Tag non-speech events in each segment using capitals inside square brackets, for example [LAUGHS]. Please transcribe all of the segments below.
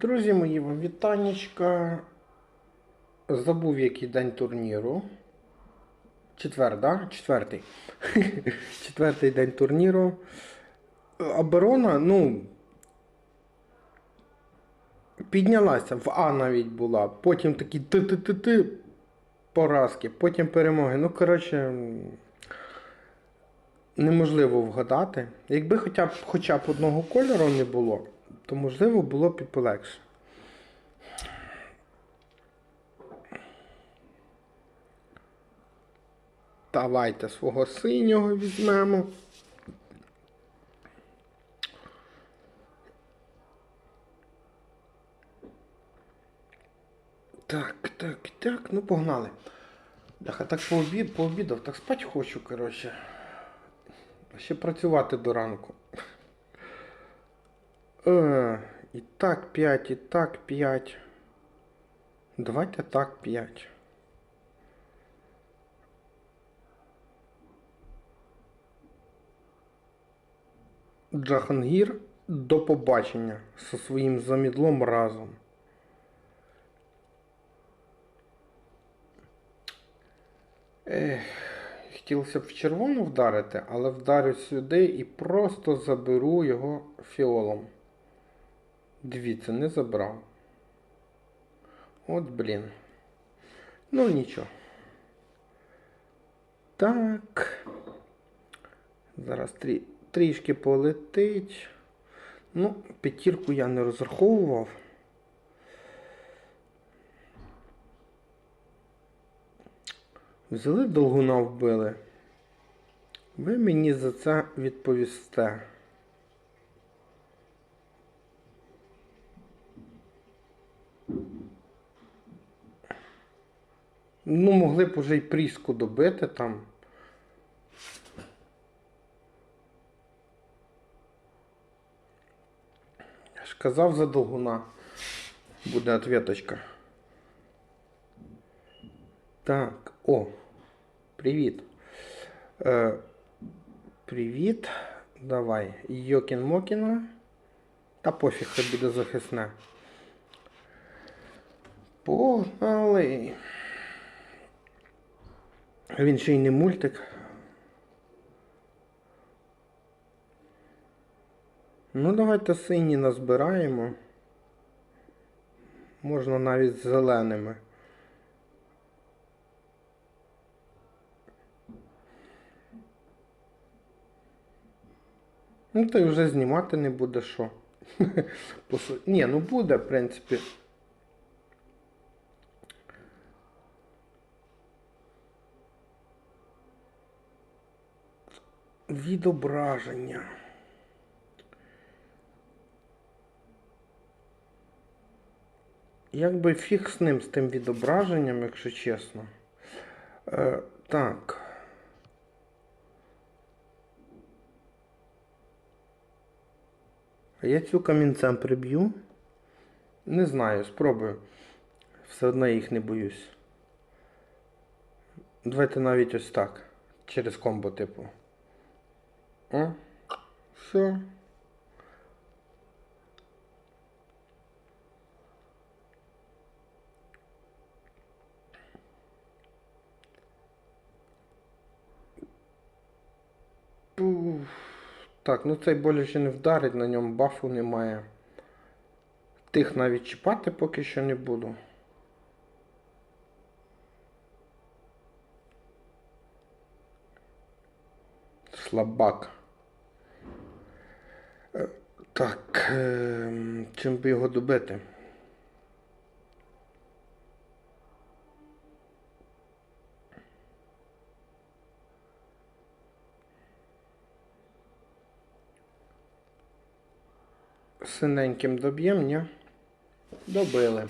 Друзі мої, вам вітанечка. Забув який день турніру. Четвер, да? Четвертий. [LAUGHS] Четвертий день турніру. Оборона, ну. Піднялася, в А навіть була. Потім такі ти-ти-ти-ти поразки, потім перемоги. Ну, коротше, неможливо вгадати. Якби хоча б, хоча б одного кольору не було, то можливо було б і полегше. Давайте свого синього візьмемо. Так, так, так, ну погнали. Бляха, так пообід, пообідав, так спать хочу, коротше. Ще працювати до ранку. Е, і так 5, і так 5. Давайте так 5. Джахангір до побачення зі своїм замідлом разом. Ех, хотілося б в червону вдарити, але вдарю сюди і просто заберу його фіолом. Дивіться, не забрав. От блін. Ну нічого. Так. Зараз трі... трішки полетить. Ну, п'ятірку я не розраховував. Взяли долгуна вбили. Ви мені за це відповісте. Ну, могли б уже й пріску добити там. Я ж за долгуна. Буде ответочка. Так, о, привіт. Е, привіт. Давай. Йокін Мокіна. Та пофіг, хай буде захисне. Погнали. Він ще й не мультик. Ну, давайте сині назбираємо. Можна навіть з зеленими. Ну, ти вже знімати не буде що. [LAUGHS] Ні, ну буде, в принципі. Відображення. Якби фіг з ним, з тим відображенням, якщо чесно. Е, так. Я цю камінцем приб'ю. Не знаю, спробую. Все одно їх не боюсь. Давайте навіть ось так. Через комбо, типу. О, все. Пуф. Так, ну цей боляче не вдарить, на ньому бафу немає. Тих навіть чіпати поки що не буду. Слабак. Так, ем, чим би його добити? Синеньким доб'єм, ні? Добили.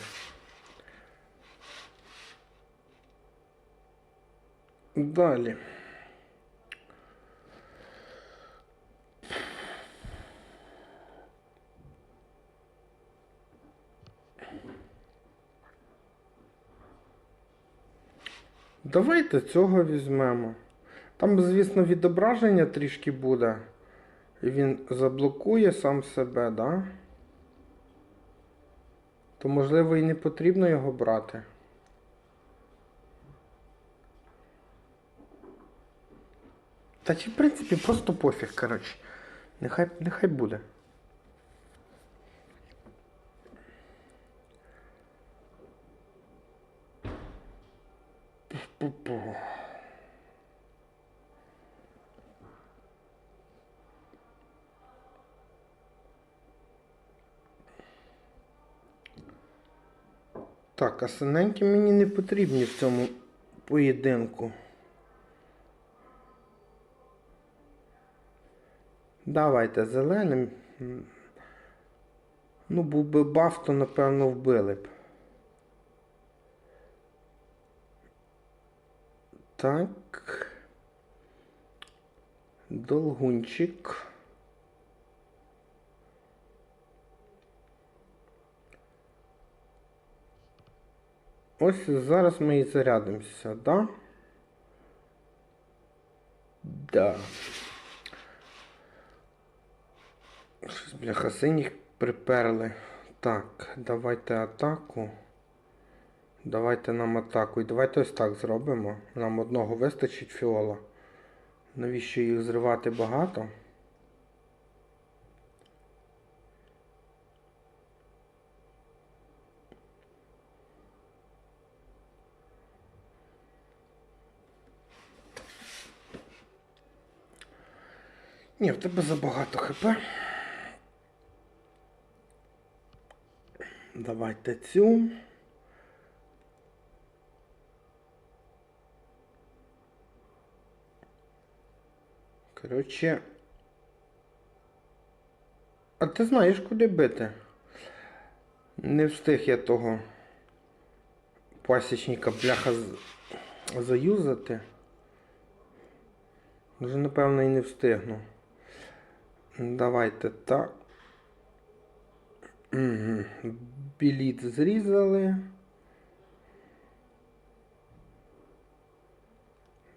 Далі. Давайте цього візьмемо. Там, звісно, відображення трішки буде. І він заблокує сам себе, да? То можливо і не потрібно його брати. Та чи в принципі просто пофіг, коротше. Нехай, нехай буде. Пу-пу. Так, а мені не потрібні в цьому поєдинку. Давайте зеленим. Ну, був би баф, то напевно вбили б. Так. Долгунчик. Ось зараз ми і зарядимося, да? Да. Щось бляха синіх приперли. Так, давайте атаку. Давайте нам атаку. І давайте ось так зробимо. Нам одного вистачить фіола. Навіщо їх зривати багато? Ні, в тебе забагато хп. Давайте цю. Коротше. А ти знаєш, куди бити? Не встиг я того пасічника бляха заюзати. Вже напевно і не встигну. Давайте так. Біліт зрізали.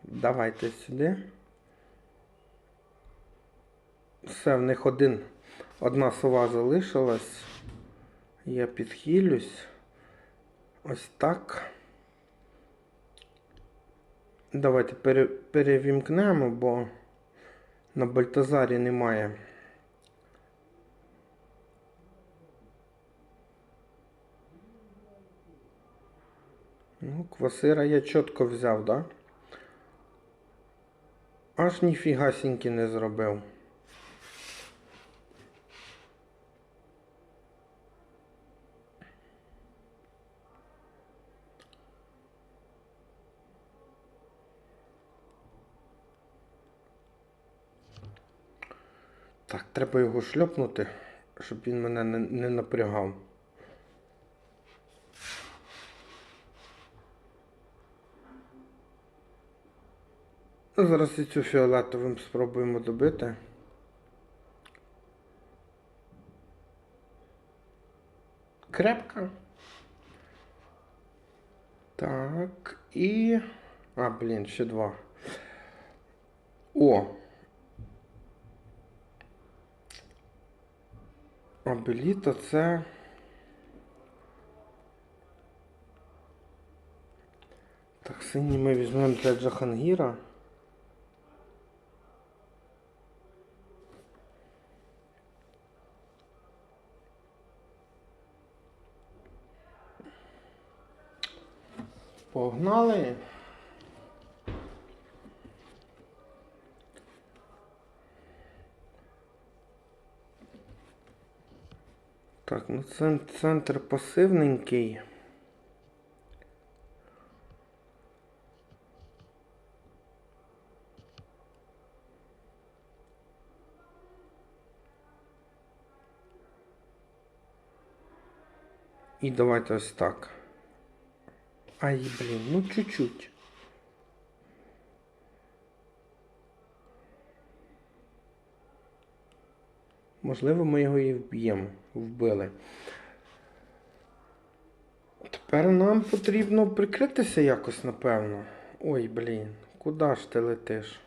Давайте сюди. Все, в них один, одна сова залишилась. Я підхилюсь. Ось так. Давайте пере, перевімкнемо, бо на Бальтазарі немає. Ну, квасира я чітко взяв, да? Аж ніфігасіньки не зробив. Так, треба його шльопнути, щоб він мене не, не напрягав. Зараз і цю фіолетовим спробуємо добити. Крепка. Так, і. А, блін, ще два. О! Абеліто це. Так, синій ми візьмемо для Джахангіра. Погнали. Так, ну це центр пасивненький. І давайте ось так. Ай, блін, ну чуть-чуть. Можливо, ми його і вб'ємо. Вбили. Тепер нам потрібно прикритися якось, напевно. Ой, блін, куди ж ти летиш?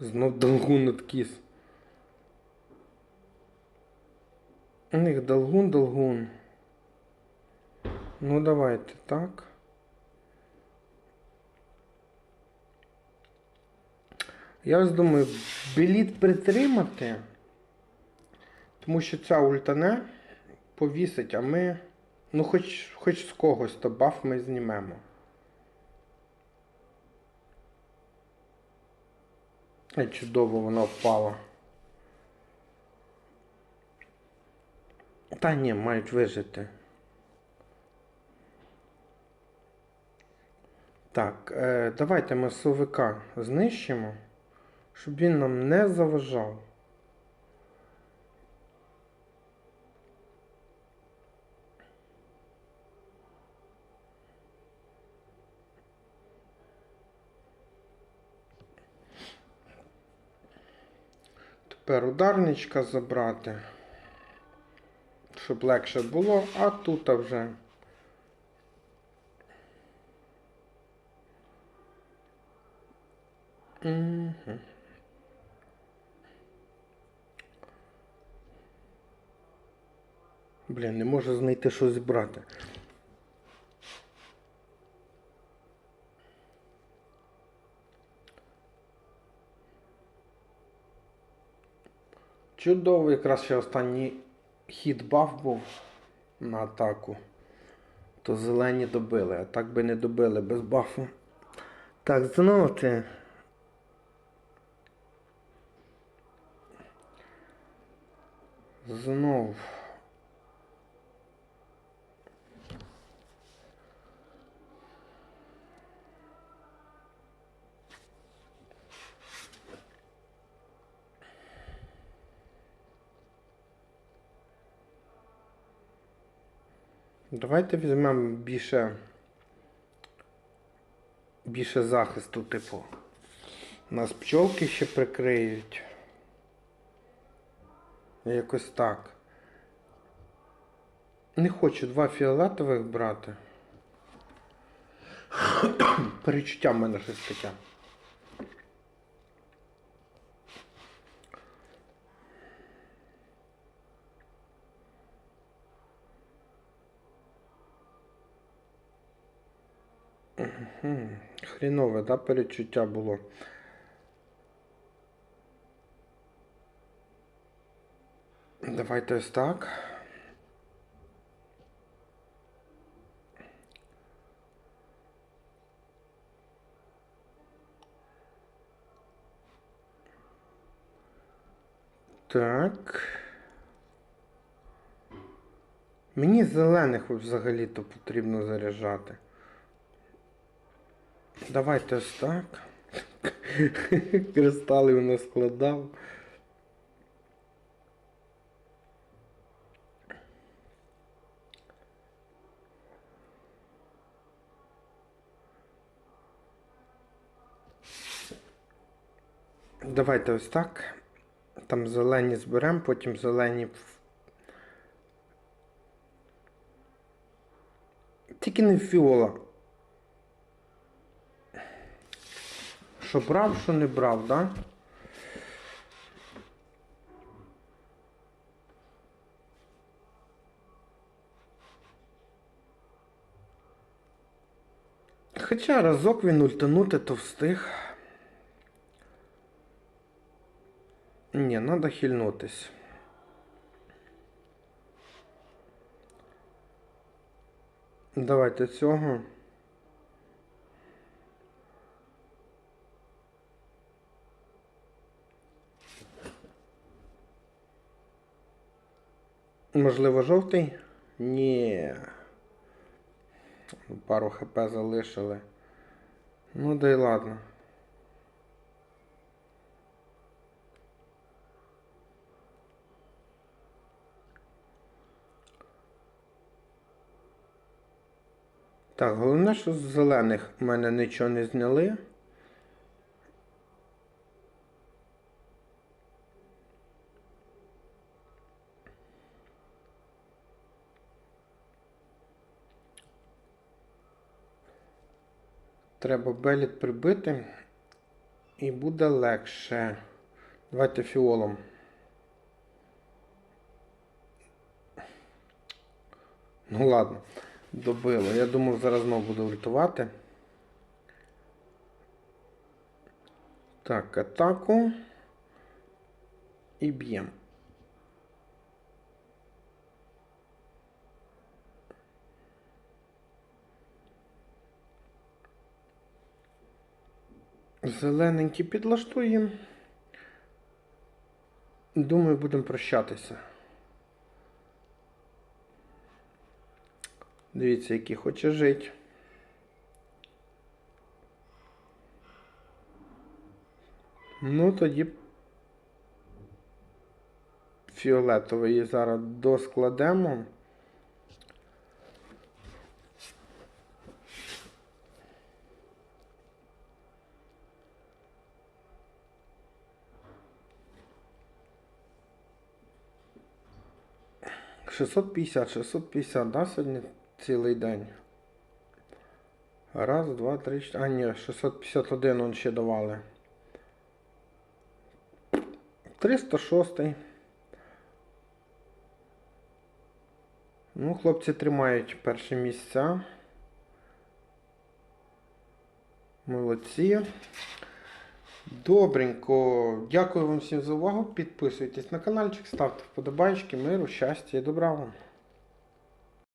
Знов долгун откіс. У них долгун, долгун. Ну давайте так. Я ось думаю, біліт притримати, тому що ця ультане повісить, а ми. Ну, хоч, хоч з когось, то баф ми знімемо. Ай, чудово воно впало. Та ні, мають вижити. Так, е, давайте ми совика знищимо, щоб він нам не заважав. Тепер ударничка забрати, щоб легше було, а тут вже. Мгм. Блін, не можу знайти що зібрати. Чудово, якраз ще останній хід баф був на атаку. То зелені добили, а так би не добили без бафу. Так, знову ти. Знов. Давайте візьмемо більше. Більше захисту, типу. Нас пчолки ще прикриють. Якось так. Не хочу два фіолетових брати. [COUGHS] Перечуття в мене щось таке. Мгм. Хрінове, да, перечуття було. Давайте ось так. Так. Мені зелених взагалі-то потрібно заряджати. Давайте ось так. [LAUGHS] Кристалів не складав. Давайте ось так. Там зелені зберемо, потім зелені. Тільки не фіола. Що брав, що не брав, да? Хоча разок він ультанути то встиг. Ні, треба хильнутись. Давайте цього. Можливо, жовтий? Ні. Пару хп залишили. Ну да й ладно. Так, головне, що з зелених в мене нічого не зняли. Треба беліт прибити і буде легше. Давайте фіолом. Ну ладно, добило. Я думав, зараз знову буду ультувати. Так, атаку. І б'ємо. Зелененький підлаштуємо. Думаю, будемо прощатися. Дивіться, який хоче жити. Ну, тоді фіолетовий зараз доскладемо. Шестьсот п'ятдесят, шестьсот п'ятдесят, да, сьогодні цілий день. Раз, два, три. А, ні, 651 он ще давали. 306. Ну, хлопці тримають перші місця. Молодці. Добренько. Дякую вам всім за увагу. Підписуйтесь на каналчик, ставте вподобайки, миру, щастя і добра вам.